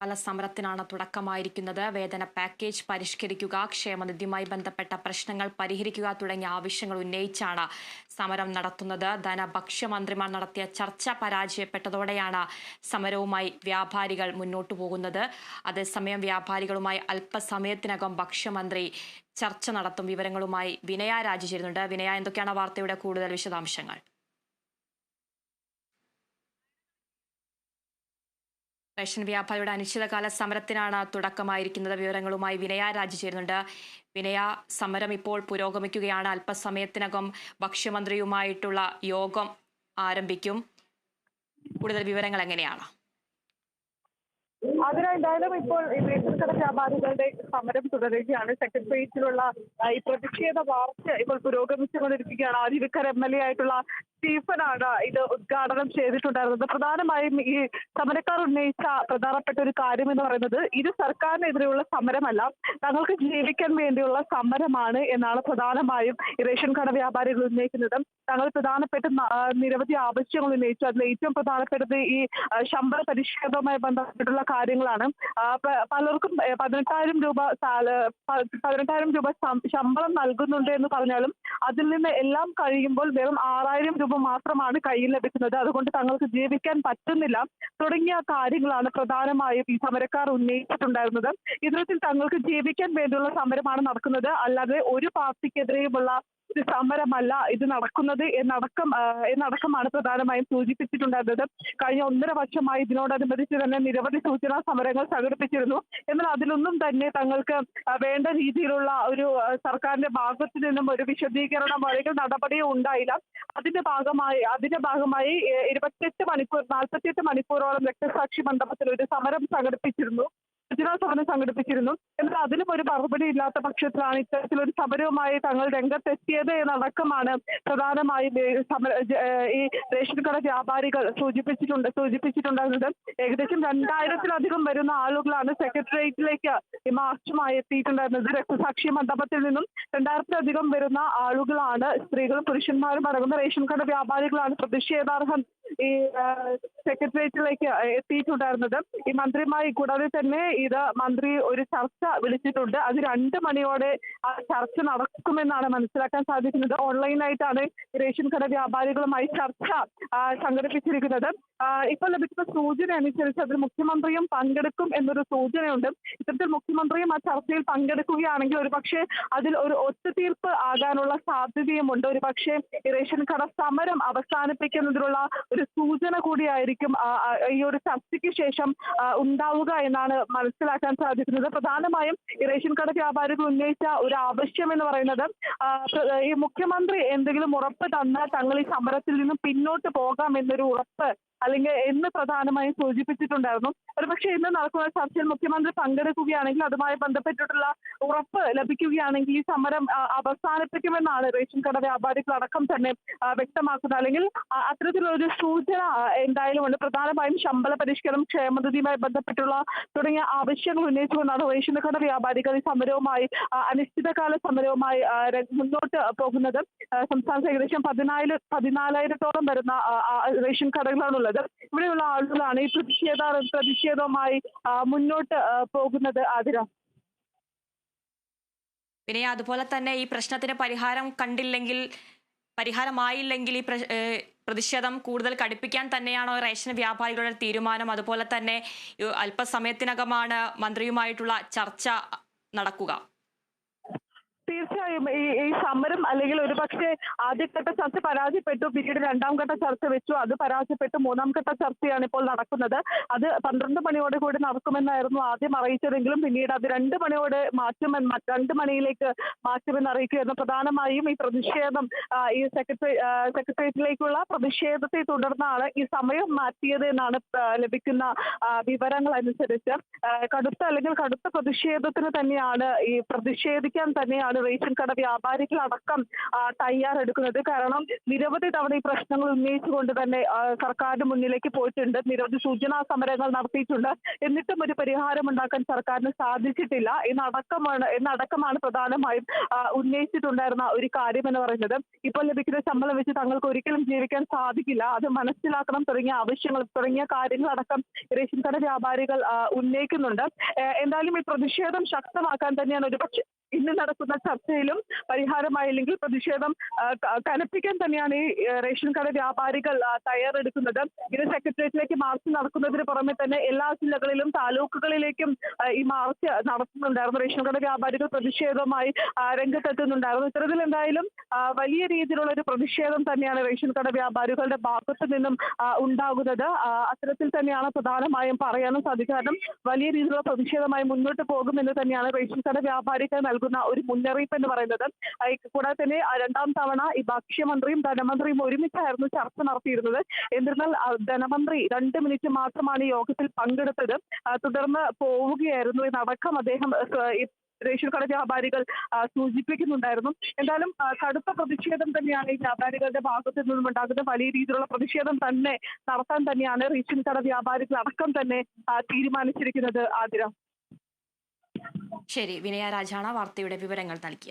പല സമരത്തിനാണ് തുടക്കമായിരിക്കുന്നത്. വേതന പാക്കേജ് പരിഷ്കരിക്കുക ക്ഷേമനിധിയുമായി ബന്ധപ്പെട്ട പ്രശ്നങ്ങൾ പരിഹരിക്കുക തുടങ്ങിയ ആവശ്യങ്ങൾ ഉന്നയിച്ചാണ് സമരം നടത്തുന്നത്. ധനഭക്ഷ്യമന്ത്രിമാർ നടത്തിയ ചർച്ച പരാജയപ്പെട്ടതോടെയാണ് സമരവുമായി വ്യാപാരികൾ മുന്നോട്ടു പോകുന്നത്. അതേസമയം വ്യാപാരികളുമായി അല്പസമയത്തിനകം ഭക്ഷ്യമന്ത്രി ചർച്ച നടത്തും വിവരങ്ങളുമായി വിനയ രാജു ചേരുന്നുണ്ട്. വിനയ എന്തൊക്കെയാണ് വാർത്തയുടെ കൂടുതൽ വിശദാംശങ്ങൾ? റേഷൻ വ്യാപാരിയുടെ അനിശ്ചിതകാല സമരത്തിനാണ് തുടക്കമായിരിക്കുന്നത്. വിവരങ്ങളുമായി വിനയ രാജു ചേരുന്നുണ്ട്. വിനയ സമരം ഇപ്പോൾ പുരോഗമിക്കുകയാണ്. അല്പസമയത്തിനകം ഭക്ഷ്യമന്ത്രിയുമായിട്ടുള്ള യോഗം ആരംഭിക്കും. കൂടുതൽ വിവരങ്ങൾ എങ്ങനെയാണ്? അതിനെന്തായാലും ഇപ്പോൾ റേഷൻ വ്യാപാരികളുടെ സമരം തുടരുകയാണ്. സെക്രട്ടേറിയറ്റിലുള്ള ഈ പ്രതിഷേധ വാർച്ച ഇപ്പോൾ പുരോഗമിച്ചുകൊണ്ടിരിക്കുകയാണ്. ആദിവിക്കർ എം എൽ എ ആയിട്ടുള്ള സ്റ്റീഫനാണ് ഇത് ഉദ്ഘാടനം ചെയ്തിട്ടുണ്ടായിരുന്നത്. പ്രധാനമായും ഈ സമരക്കാർ ഉന്നയിച്ച പ്രധാനപ്പെട്ട ഒരു കാര്യം എന്ന് പറയുന്നത് ഇത് സർക്കാരിനെതിരെയുള്ള സമരമല്ല തങ്ങൾക്ക് ജീവിക്കാൻ വേണ്ടിയുള്ള സമരമാണ് എന്നാണ് പ്രധാനമായും റേഷൻ കട വ്യാപാരികൾ ഉന്നയിക്കുന്നത്. തങ്ങൾ പ്രധാനപ്പെട്ട നിരവധി ആവശ്യങ്ങൾ ഉന്നയിച്ചു. അതിൽ ഏറ്റവും പ്രധാനപ്പെട്ടത് ഈ ശമ്പള പരിഷ്കരണവുമായി ബന്ധപ്പെട്ടുള്ള കാര്യങ്ങളാണ്. പലർക്കും പതിനെട്ടായിരം രൂപ പതിനെട്ടായിരം രൂപ ശമ്പളം നൽകുന്നുണ്ട് എന്ന് പറഞ്ഞാലും അതിൽ നിന്ന് എല്ലാം കഴിയുമ്പോൾ വെറും ആറായിരം രൂപ മാത്രമാണ് കയ്യിൽ ലഭിക്കുന്നത്. അതുകൊണ്ട് തങ്ങൾക്ക് ജീവിക്കാൻ പറ്റുന്നില്ല. തുടങ്ങിയ കാര്യങ്ങളാണ് പ്രധാനമായും ഈ സമരക്കാർ ഉന്നയിച്ചിട്ടുണ്ടായിരുന്നത്. ഇത്തരത്തിൽ തങ്ങൾക്ക് ജീവിക്കാൻ വേണ്ടിയുള്ള സമരമാണ് നടക്കുന്നത്. അല്ലാതെ ഒരു പാർട്ടിക്കെതിരെയുമുള്ള ഒരു സമരമല്ല ഇത് നടക്കുന്നത് എന്നടക്കം എന്നടക്കമാണ് പ്രധാനമായും സൂചിപ്പിച്ചിട്ടുണ്ടായിരുന്നത്. കഴിഞ്ഞ ഒന്നര വർഷമായി ഇതിനോടനുബന്ധിച്ച് തന്നെ നിരവധി സൂചനാ സമരങ്ങൾ സംഘടിപ്പിച്ചിരുന്നു. എന്നാൽ അതിലൊന്നും തന്നെ തങ്ങൾക്ക് വേണ്ട രീതിയിലുള്ള ഒരു സർക്കാരിന്റെ ഭാഗത്തു നിന്നും ഒരു വിശദീകരണം അല്ലെങ്കിൽ നടപടിയോ ഉണ്ടായില്ല. അതിന്റെ ഭാഗമായി അതിന്റെ ഭാഗമായി ഇരുപത്തെട്ട് മണിക്കൂർ നാൽപ്പത്തിയെട്ട് മണിക്കൂറോളം രക്തസാക്ഷി മണ്ഡപത്തിൽ ഒരു സമരം സംഘടിപ്പിച്ചിരുന്നു. സൂചനാ സമരം സംഘടിപ്പിച്ചിരുന്നു. എന്നാൽ അതിലും ഒരു മറുപടി ഇല്ലാത്ത പക്ഷത്തിലാണ് ഇത്തരത്തിലൊരു സമരവുമായി തങ്ങൾ രംഗത്തെത്തിയത് എന്നടക്കമാണ് പ്രധാനമായും ഈ റേഷൻ കട വ്യാപാരികൾ സൂചിപ്പിച്ചിട്ടുണ്ട് സൂചിപ്പിച്ചിട്ടുണ്ടായിരുന്നത്. ഏകദേശം രണ്ടായിരത്തിലധികം വരുന്ന ആളുകളാണ് സെക്രട്ടേറിയറ്റിലേക്ക് ഈ മാർച്ചുമായി എത്തിയിട്ടുണ്ടായിരുന്നത്. രക്തസാക്ഷി മണ്ഡപത്തിൽ നിന്നും രണ്ടായിരത്തിലധികം വരുന്ന ആളുകളാണ് സ്ത്രീകളും പുരുഷന്മാരും അടങ്ങുന്ന റേഷൻ കട വ്യാപാരികളാണ് പ്രതിഷേധാർഹം ഈ സെക്രട്ടേറിയറ്റിലേക്ക് എത്തിയിട്ടുണ്ടായിരുന്നത്. ഈ മന്ത്രിയുമായി കൂടാതെ തന്നെ ഇത് മന്ത്രി ഒരു ചർച്ച വിളിച്ചിട്ടുണ്ട്. അത് രണ്ട് മണിയോടെ ആ ചർച്ച നടക്കുമെന്നാണ് മനസ്സിലാക്കാൻ സാധിക്കുന്നത്. ഓൺലൈനായിട്ടാണ് റേഷൻ കട വ്യാപാരികളുമായി ചർച്ച സംഘടിപ്പിച്ചിരിക്കുന്നത്. ഇപ്പോൾ ലഭിക്കുന്ന സൂചന അനുസരിച്ച് അതിൽ മുഖ്യമന്ത്രിയും പങ്കെടുക്കും എന്നൊരു സൂചനയുണ്ട്. ഇത്തരത്തിൽ മുഖ്യമന്ത്രിയും ആ ചർച്ചയിൽ പങ്കെടുക്കുകയാണെങ്കിൽ ഒരു പക്ഷേ അതിൽ ഒരു ഒത്തുതീർപ്പ് സാധ്യതയുമുണ്ട്. ഒരു പക്ഷേ റേഷൻ കട സമരം അവസാനിപ്പിക്കുന്നതിനുള്ള ഒരു സൂചന കൂടിയായിരിക്കും ഈ ഒരു ചർച്ചയ്ക്ക് ശേഷം ഉണ്ടാവുക എന്നാണ് മനസ്സിലാക്കാൻ സാധിക്കുന്നത്. പ്രധാനമായും റേഷൻ കട വ്യാപാരികൾ ഉന്നയിച്ച ഒരു ആവശ്യം എന്ന് പറയുന്നത് ഈ മുഖ്യമന്ത്രി എന്തെങ്കിലും ഉറപ്പ് തന്നാൽ തങ്ങൾ ഈ സമരത്തിൽ നിന്നും പിന്നോട്ട് പോകാം എന്നൊരു ഉറപ്പ് അല്ലെങ്കിൽ എന്ന് പ്രധാനമായും സൂചിപ്പിച്ചിട്ടുണ്ടായിരുന്നു. ഒരുപക്ഷെ ഇന്ന് നടക്കുന്ന ചർച്ചയിൽ മുഖ്യമന്ത്രി പങ്കെടുക്കുകയാണെങ്കിൽ അതുമായി ബന്ധപ്പെട്ടിട്ടുള്ള ഉറപ്പ് ലഭിക്കുകയാണെങ്കിൽ ഈ സമരം അവസാനിപ്പിക്കുമെന്നാണ് റേഷൻ കട വ്യാപാരികൾ അടക്കം തന്നെ വ്യക്തമാക്കുന്ന അല്ലെങ്കിൽ അത്തരത്തിലൊരു സൂചന എന്തായാലും ഉണ്ട്. പ്രധാനമായും ശമ്പള പരിഷ്കരണം ക്ഷേമനിധിയുമായി ബന്ധപ്പെട്ടുള്ള തുടങ്ങിയ ആവശ്യങ്ങൾ ഉന്നയിച്ചുകൊണ്ടാണ് റേഷൻ കട വ്യാപാരികൾ ഈ സമരവുമായി അനിശ്ചിതകാല സമരവുമായി മുന്നോട്ട് പോകുന്നത്. സംസ്ഥാനത്ത് ഏകദേശം പതിനായിരം പതിനാലായിരത്തോളം വരുന്ന റേഷൻ കടകളാണുള്ളത്. ഇവിടെയുള്ള ആളുകളാണ് ഈ പ്രതിഷേധ പ്രതിഷേധവുമായി മുന്നോട്ട് പോകുന്നത് ആതിര പിന്നെ അതുപോലെ തന്നെ ഈ പ്രശ്നത്തിന് പരിഹാരം കണ്ടില്ലെങ്കിൽ പരിഹാരമായില്ലെങ്കിൽ ഈ പ്ര- പ്രതിഷേധം കൂടുതൽ കടുപ്പിക്കാൻ തന്നെയാണോ റേഷൻ വ്യാപാരികളുടെ തീരുമാനം? അതുപോലെ തന്നെ അല്പസമയത്തിനകമാണ് മന്ത്രിയുമായിട്ടുള്ള ചർച്ച നടക്കുക. തീർച്ചയായും ഈ ഈ സമരം അല്ലെങ്കിൽ ഒരുപക്ഷെ ആദ്യഘട്ട ചർച്ച പരാജയപ്പെട്ടു പിന്നീട് രണ്ടാം ഘട്ട ചർച്ച വെച്ചു. അത് പരാജയപ്പെട്ടു. മൂന്നാം ഘട്ട ചർച്ചയാണ് ഇപ്പോൾ നടക്കുന്നത്. അത് പന്ത്രണ്ട് മണിയോടെ കൂടി നടക്കുമെന്നായിരുന്നു ആദ്യം അറിയിച്ചതെങ്കിലും പിന്നീട് അത് രണ്ട് മണിയോടെ മാറ്റുമെന്ന് മറ്റ് രണ്ട് മണിയിലേക്ക് മാറ്റുമെന്ന് അറിയിക്കുകയായിരുന്നു. പ്രധാനമായും ഈ പ്രതിഷേധം ഈ സെക്രട്ടറി സെക്രട്ടേറിയറ്റിലേക്കുള്ള പ്രതിഷേധത്തെ തുടർന്നാണ് ഈ സമയം മാറ്റിയത് എന്നാണ് ലഭിക്കുന്ന വിവരങ്ങൾ അനുസരിച്ച്. കടുത്ത അല്ലെങ്കിൽ കടുത്ത പ്രതിഷേധത്തിന് തന്നെയാണ് ഈ പ്രതിഷേധിക്കാൻ തന്നെയാണ് റേഷൻ കട വ്യാപാരികൾ അടക്കം തയ്യാറെടുക്കുന്നത്. കാരണം നിരവധി തവണ ഈ പ്രശ്നങ്ങൾ ഉന്നയിച്ചുകൊണ്ട് തന്നെ സർക്കാരിന് മുന്നിലേക്ക് പോയിട്ടുണ്ട്. നിരവധി സൂചനാ സമരങ്ങൾ നടത്തിയിട്ടുണ്ട്. എന്നിട്ടും ഒരു പരിഹാരം ഉണ്ടാക്കാൻ സർക്കാരിന് സാധിച്ചിട്ടില്ല. എന്നടക്കമാണ് എന്നടക്കമാണ് പ്രധാനമായും ഉന്നയിച്ചിട്ടുണ്ടായിരുന്ന ഒരു കാര്യം എന്ന് പറയുന്നത്. ഇപ്പോൾ ലഭിക്കുന്ന ശമ്പളം വെച്ച് തങ്ങൾക്ക് ഒരിക്കലും ജീവിക്കാൻ സാധിക്കില്ല. അത് മനസ്സിലാക്കണം തുടങ്ങിയ ആവശ്യങ്ങൾ തുടങ്ങിയ കാര്യങ്ങളടക്കം റേഷൻ കട വ്യാപാരികൾ ഉന്നയിക്കുന്നുണ്ട്. എന്തായാലും ഈ പ്രതിഷേധം ശക്തമാക്കാൻ തന്നെയാണ് ഒരുപക്ഷെ ഇന്ന് നടക്കുന്ന ചർച്ചയിലും പരിഹാരമായില്ലെങ്കിൽ പ്രതിഷേധം കനപ്പിക്കാൻ തന്നെയാണ് ഈ റേഷൻ കട വ്യാപാരികൾ തയ്യാറെടുക്കുന്നത്. ഇത് സെക്രട്ടേറിയറ്റിലേക്ക് മാർച്ച് നടക്കുന്നതിന് പുറമെ തന്നെ എല്ലാ ജില്ലകളിലും താലൂക്കുകളിലേക്കും ഈ മാർച്ച് നടത്തുന്നുണ്ടായിരുന്നു. റേഷൻ കട വ്യാപാരികൾ പ്രതിഷേധവുമായി രംഗത്തെത്തുന്നുണ്ടായിരുന്നു. ഇത്തരത്തിൽ എന്തായാലും വലിയ രീതിയിലുള്ള ഒരു പ്രതിഷേധം തന്നെയാണ് റേഷൻ കട വ്യാപാരികളുടെ ഭാഗത്തു നിന്നും ഉണ്ടാകുന്നത്. അത്തരത്തിൽ തന്നെയാണ് പ്രധാനമായും പറയാനും സാധിക്കുക കാരണം വലിയ രീതിയിലുള്ള പ്രതിഷേധമായി മുന്നോട്ട് പോകുമെന്ന് തന്നെയാണ് റേഷൻ കട വ്യാപാരികൾ നൽകുന്ന ഒരു മുന്നറിയിപ്പ് എന്ന് പറയുന്നത്. കൂടാതെ തന്നെ രണ്ടാം തവണ ഈ ഭക്ഷ്യമന്ത്രിയും ധനമന്ത്രിയും ഒരുമിച്ചായിരുന്നു ചർച്ച നടത്തിയിരുന്നത്. എന്നിരുന്നാൽ ധനമന്ത്രി രണ്ട് മിനിറ്റ് മാത്രമാണ് യോഗത്തിൽ പങ്കെടുത്തത്. തുടർന്ന് പോവുകയായിരുന്നു ഇതടക്കം അദ്ദേഹം റേഷൻ കട വ്യാപാരികൾ സൂചിപ്പിക്കുന്നുണ്ടായിരുന്നു. എന്തായാലും കടുത്ത പ്രതിഷേധം തന്നെയാണ് ഈ വ്യാപാരികളുടെ ഭാഗത്തു നിന്നും ഉണ്ടാകുന്നത്. വലിയ രീതിയിലുള്ള പ്രതിഷേധം തന്നെ നടത്താൻ തന്നെയാണ് റേഷൻ കട വ്യാപാരികൾ അടക്കം തന്നെ തീരുമാനിച്ചിരിക്കുന്നത് ആതിര. ശരി വിനയ രാജാണ് വാർത്തയുടെ വിവരങ്ങൾ നൽകിയത്.